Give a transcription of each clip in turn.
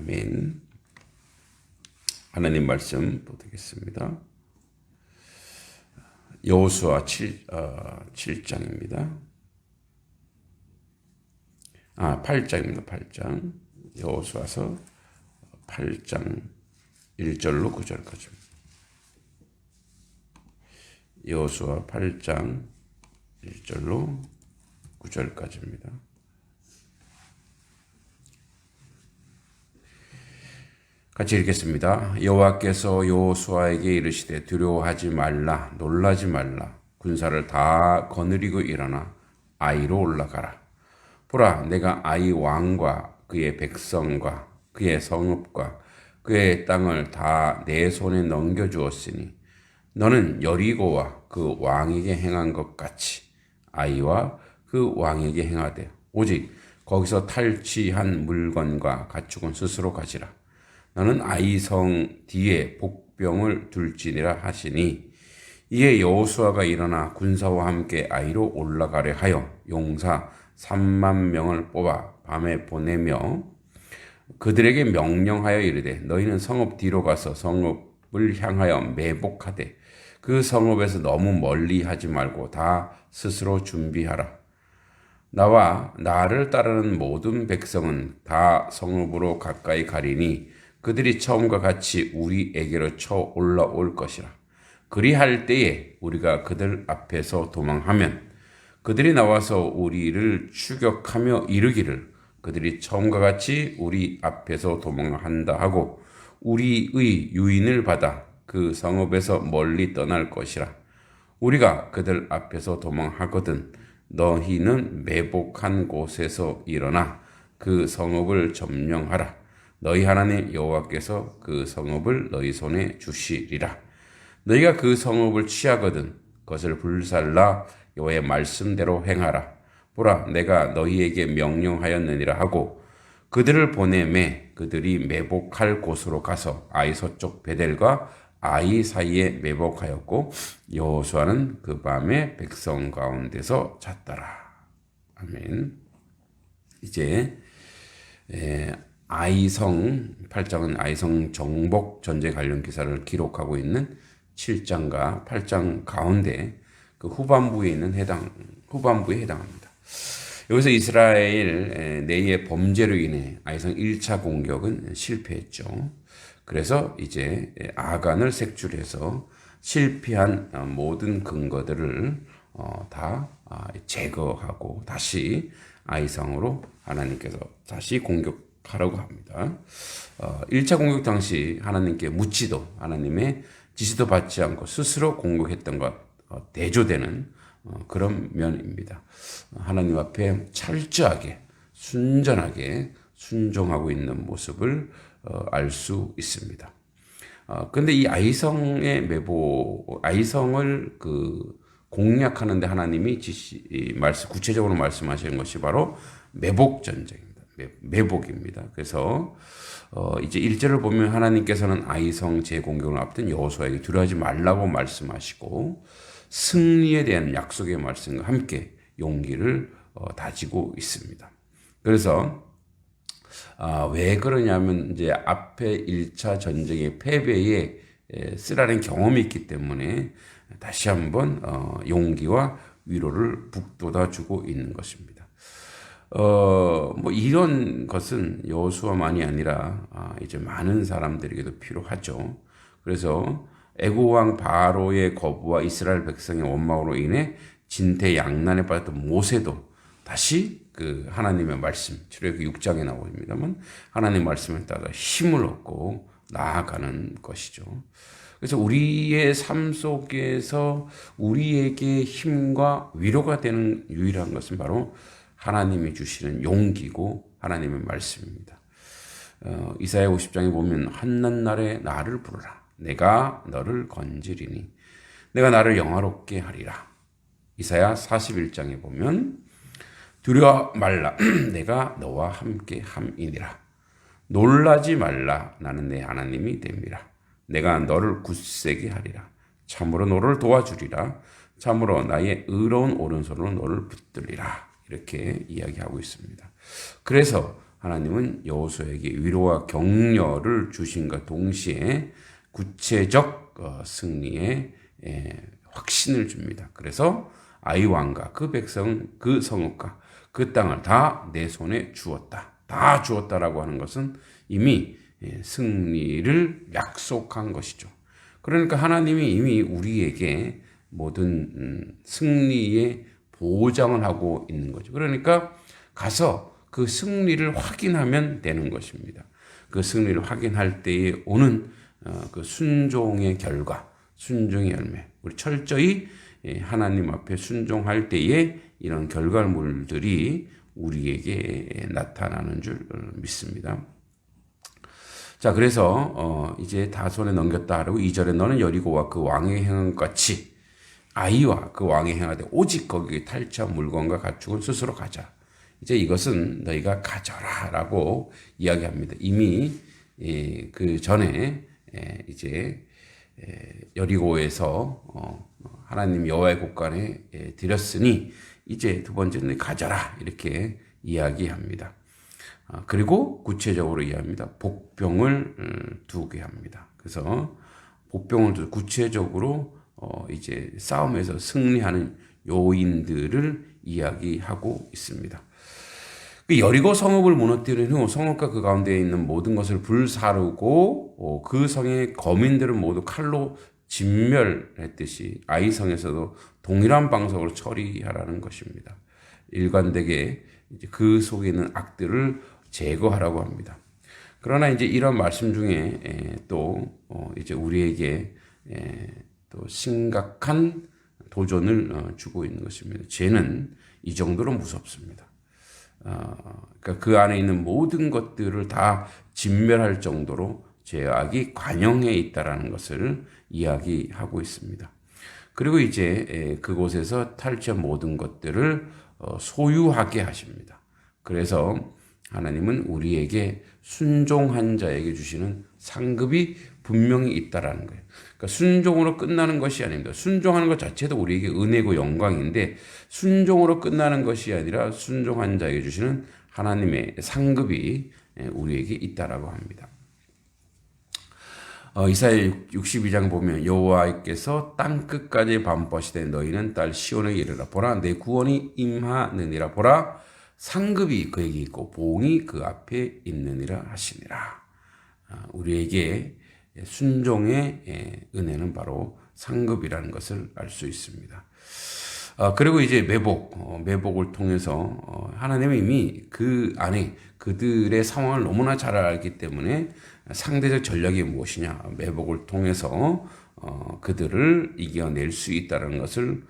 아멘. 하나님 말씀 보겠습니다. 여호수아 7, 어, 7장입니다. 아, 8장입니다. 8장. 여호수아서 8장 1절로 9절까지. 여호수아 8장 1절로 9절까지입니다. 같이 읽겠습니다. 여호와께서 여호수아에게 이르시되 두려워하지 말라 놀라지 말라 군사를 다 거느리고 일어나 아이로 올라가라. 보라 내가 아이 왕과 그의 백성과 그의 성읍과 그의 땅을 다 내 손에 넘겨 주었으니 너는 여리고와 그 왕에게 행한 것 같이 아이와 그 왕에게 행하되 오직 거기서 탈취한 물건과 가축은 스스로 가지라. 너는 아이성 뒤에 복병을 둘지니라 하시니 이에 여호수아가 일어나 군사와 함께 아이로 올라가려 하여 용사 3만 명을 뽑아 밤에 보내며 그들에게 명령하여 이르되 너희는 성읍 뒤로 가서 성읍을 향하여 매복하되 그 성읍에서 너무 멀리 하지 말고 다 스스로 준비하라. 나와 나를 따르는 모든 백성은 다 성읍으로 가까이 가리니 그들이 처음과 같이 우리에게로 쳐 올라올 것이라. 그리할 때에 우리가 그들 앞에서 도망하면 그들이 나와서 우리를 추격하며 이르기를 그들이 처음과 같이 우리 앞에서 도망한다 하고 우리의 유인을 받아 그 성읍에서 멀리 떠날 것이라. 우리가 그들 앞에서 도망하거든 너희는 매복한 곳에서 일어나 그 성읍을 점령하라. 너희 하나님 여호와께서 그 성읍을 너희 손에 주시리라. 너희가 그 성읍을 취하거든 그것을 불살라 여호와의 말씀대로 행하라. 보라 내가 너희에게 명령하였느니라 하고 그들을 보내매 그들이 매복할 곳으로 가서 아이 서쪽 베델과 아이 사이에 매복하였고 여호수아는 그 밤에 백성 가운데서 잤더라. 아멘. 이제 아이성 8장은 아이성 정복 전쟁 관련 기사를 기록하고 있는 7장과 8장 가운데 그 후반부에 있는 해당 후반부에 해당합니다. 여기서 이스라엘 내의 범죄로 인해 아이성 1차 공격은 실패했죠. 그래서 이제 아간을 색출해서 실패한 모든 근거들을 어, 다 아, 제거하고 다시 아이성으로 하나님께서 다시 공격 하라고 합니다. 1차 어, 공격 당시 하나님께 묻지도 하나님의 지시도 받지 않고 스스로 공격했던 것 어, 대조되는 그런 면입니다. 하나님 앞에 철저하게 순전하게 순종하고 있는 모습을 알 수 있습니다. 그런데 이 아이성의 매보 아이성을 그 공략하는데 하나님이 지시 말씀 구체적으로 말씀하시는 것이 바로 매복 전쟁입니다. 매, 복입니다 그래서 어 이제 1절을 보면 하나님께서는 아이성 재공격을 앞둔 여호수아에게 두려워하지 말라고 말씀하시고 승리에 대한 약속의 말씀과 함께 용기를 어 다지고 있습니다. 그래서 아, 왜 그러냐면 이제 앞에 1차 전쟁의 패배에 쓰라는 경험이 있기 때문에 다시 한번 어, 용기와 위로를 북돋아 주고 있는 것입니다. 어, 뭐 이런 것은 여호수아만이 아니라 아, 이제 많은 사람들에게도 필요하죠. 그래서 에고 왕 바로의 거부와 이스라엘 백성의 원망으로 인해 진퇴양난에 빠졌던 모세도 다시 그 하나님의 말씀, 출애굽 6장에 나옵니다만 하나님 말씀을 따라 힘을 얻고 나아가는 것이죠. 그래서 우리의 삶 속에서 우리에게 힘과 위로가 되는 유일한 것은 바로 하나님이 주시는 용기고 하나님의 말씀입니다. 어, 이사야 50장에 보면 한낱 날에 나를 부르라. 내가 너를 건지리니 내가 나를 영화롭게 하리라. 이사야 41장에 보면 두려워 말라. 내가 너와 함께 함이니라. 놀라지 말라. 나는 내 하나님이 됨이라. 내가 너를 굳세게 하리라. 참으로 너를 도와주리라. 참으로 나의 의로운 오른손으로 너를 붙들리라. 이렇게 이야기하고 있습니다. 그래서 하나님은 여호수아에게 위로와 격려를 주신과 동시에 구체적 어, 승리의 에, 확신을 줍니다. 그래서 아이 왕과 그 백성 그 성읍과 그 땅을 다 내 손에 주었다. 다 주었다라고 하는 것은 이미 예, 승리를 약속한 것이죠. 그러니까 하나님이 이미 우리에게 모든 음, 승리의 보장을 하고 있는 거죠. 그러니까 가서 그 승리를 확인하면 되는 것입니다. 그 승리를 확인할 때에 오는 어, 그 순종의 결과, 순종의 열매. 우리 철저히 예, 하나님 앞에 순종할 때에 이런 결과물들이 우리에게 나타나는 줄 믿습니다. 자, 그래서 어 이제 다 손에 넘겼다 하고 2절에 너는 여리고와 그 왕의 행한 같이 아이와 그 왕의 행하되 오직 거기에 탈취한 물건과 가축은 스스로 가자. 이제 이것은 너희가 가져라 라고 이야기합니다. 이미 예, 그 전에 예, 이제 예, 여리고에서 어, 하나님 여호와의 곳간에 드렸으니 이제 두 번째는 가져라 이렇게 이야기합니다. 아, 그리고 구체적으로 이해합니다. 복병을 음, 두게 합니다. 그래서 복병을 두 구체적으로 어 이제 싸움에서 승리하는 요인들을 이야기하고 있습니다. 그 여리고 성읍을 무너뜨린 후 성읍과 그 가운데 있는 모든 것을 불사르고 어, 그 성의 거민들은 모두 칼로 진멸했듯이 아이 성에서도 동일한 방식으로 처리하라는 것입니다. 일관되게 그 속에 있는 악들을 제거하라고 합니다. 그러나 이제 이런 말씀 중에 또 어, 이제 우리에게 또 심각한 도전을 어, 주고 있는 것입니다. 죄는 이 정도로 무섭습니다. 어, 그러니까 그 안에 있는 모든 것들을 다 진멸할 정도로 죄악이 관영해 있다라는 것을 이야기하고 있습니다. 그리고 이제 그곳에서 탈취한 모든 것들을 소유하게 하십니다. 그래서 하나님은 우리에게 순종한 자에게 주시는 상급이 분명히 있다라는 거예요. 그러니까 순종으로 끝나는 것이 아닙니다. 순종하는 것 자체도 우리에게 은혜고 영광인데 순종으로 끝나는 것이 아니라 순종한 자에게 주시는 하나님의 상급이 우리에게 있다라고 합니다. 어, 이사야 62장 보면 여호와께서 땅 끝까지 반포시되 너희는 딸 시온에 이르라 보라 내 구원이 임하느니라 보라 상급이 그에게 있고 보응이 그 앞에 있느니라 하시니라. 아, 우리에게 순종의 예, 은혜는 바로 상급이라는 것을 알 수 있습니다. 아, 그리고 이제 매복, 어, 매복을 통해서 어, 하나님이 이미 그 안에 그들의 상황을 너무나 잘 알기 때문에 상대적 전략이 무엇이냐, 매복을 통해서 어, 그들을 이겨낼 수 있다는 것을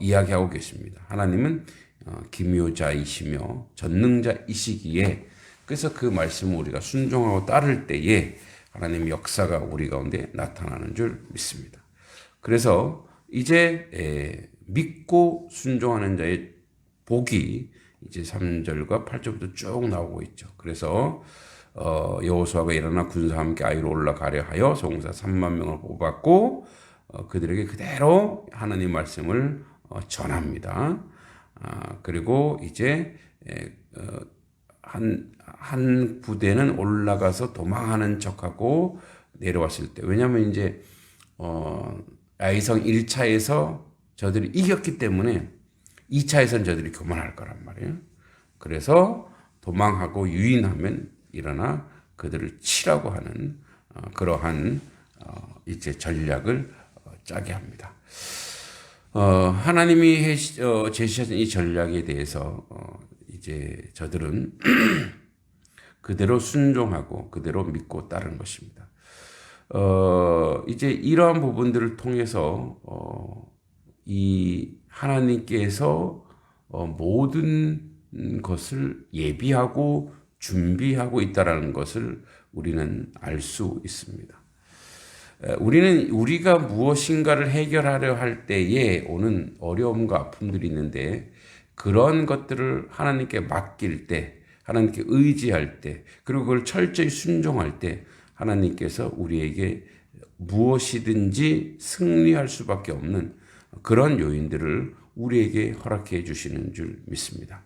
이야기하고 계십니다. 하나님은 어, 기묘자이시며 전능자이시기에 그래서 그 말씀을 우리가 순종하고 따를 때에 하나님 역사가 우리 가운데 나타나는 줄 믿습니다. 그래서 이제 믿고 순종하는 자의 복이 이제 3절과 8절부터 쭉 나오고 있죠. 그래서 어, 여호수아가 일어나 군사와 함께 아이로 올라가려 하여 송사 3만 명을 뽑았고 어, 그들에게 그대로 하나님 말씀을 어, 전합니다. 아, 그리고 이제 어, 한, 한 부대는 올라가서 도망하는 척하고 내려왔을 때, 왜냐면 이제, 어, 아이성 1차에서 저들이 이겼기 때문에 2차에서는 저들이 교만할 거란 말이에요. 그래서 도망하고 유인하면 일어나 그들을 치라고 하는 어, 그러한 어, 이제 전략을 어, 짜게 합니다. 어, 하나님이 어, 제시하신 이 전략에 대해서 어, 이제 저들은 그대로 순종하고 그대로 믿고 따른 것입니다. 어, 이제 이러한 부분들을 통해서 어, 이 하나님께서 어, 모든 것을 예비하고 준비하고 있다라는 것을 우리는 알 수 있습니다. 우리는 우리가 무엇인가를 해결하려 할 때에 오는 어려움과 아픔들이 있는데 그런 것들을 하나님께 맡길 때, 하나님께 의지할 때, 그리고 그걸 철저히 순종할 때 하나님께서 우리에게 무엇이든지 승리할 수밖에 없는 그런 요인들을 우리에게 허락해 주시는 줄 믿습니다.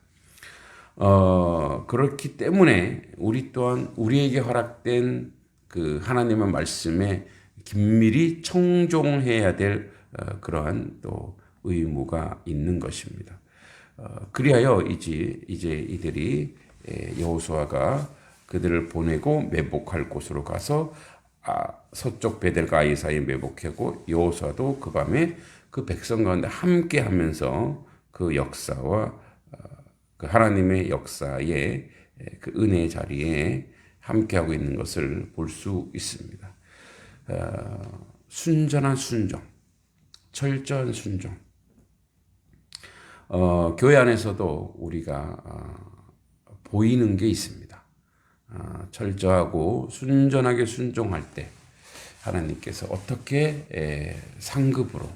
어, 그렇기 때문에 우리 또한 우리에게 허락된 그 하나님의 말씀에 긴밀히 청종해야 될 어, 그러한 또 의무가 있는 것입니다. 어, 그리하여 이제 이제 이들이 에, 여호수아가 그들을 보내고 매복할 곳으로 가서 아, 서쪽 베델과 아이 사이에 매복하고 여호수아도 그 밤에 그 백성 가운데 함께 하면서 그 역사와 어, 그 하나님의 역사의 에, 그 은혜의 자리에 함께하고 있는 것을 볼 수 있습니다. 어, 순전한 순종, 철저한 순종. 어, 교회 안에서도 우리가 어, 보이는 게 있습니다. 어, 철저하고 순전하게 순종할 때 하나님께서 어떻게 에, 상급으로,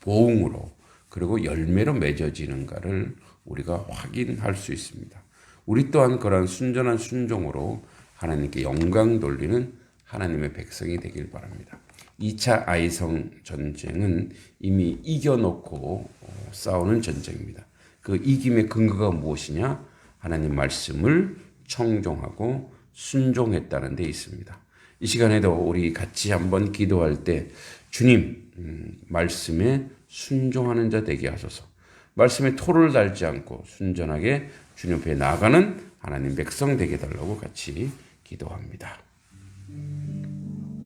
보응으로, 그리고 열매로 맺어지는가를 우리가 확인할 수 있습니다. 우리 또한 그러한 순전한 순종으로 하나님께 영광 돌리는 하나님의 백성이 되길 바랍니다. 2차 아이성 전쟁은 이미 이겨놓고 어, 싸우는 전쟁입니다. 그 이김의 근거가 무엇이냐? 하나님 말씀을 청종하고 순종했다는 데 있습니다. 이 시간에도 우리 같이 한번 기도할 때 주님 음, 말씀에 순종하는 자 되게 하소서. 말씀에 토를 달지 않고 순전하게 주님 앞에 나가는 하나님 백성 되게 달라고 같이 기도합니다.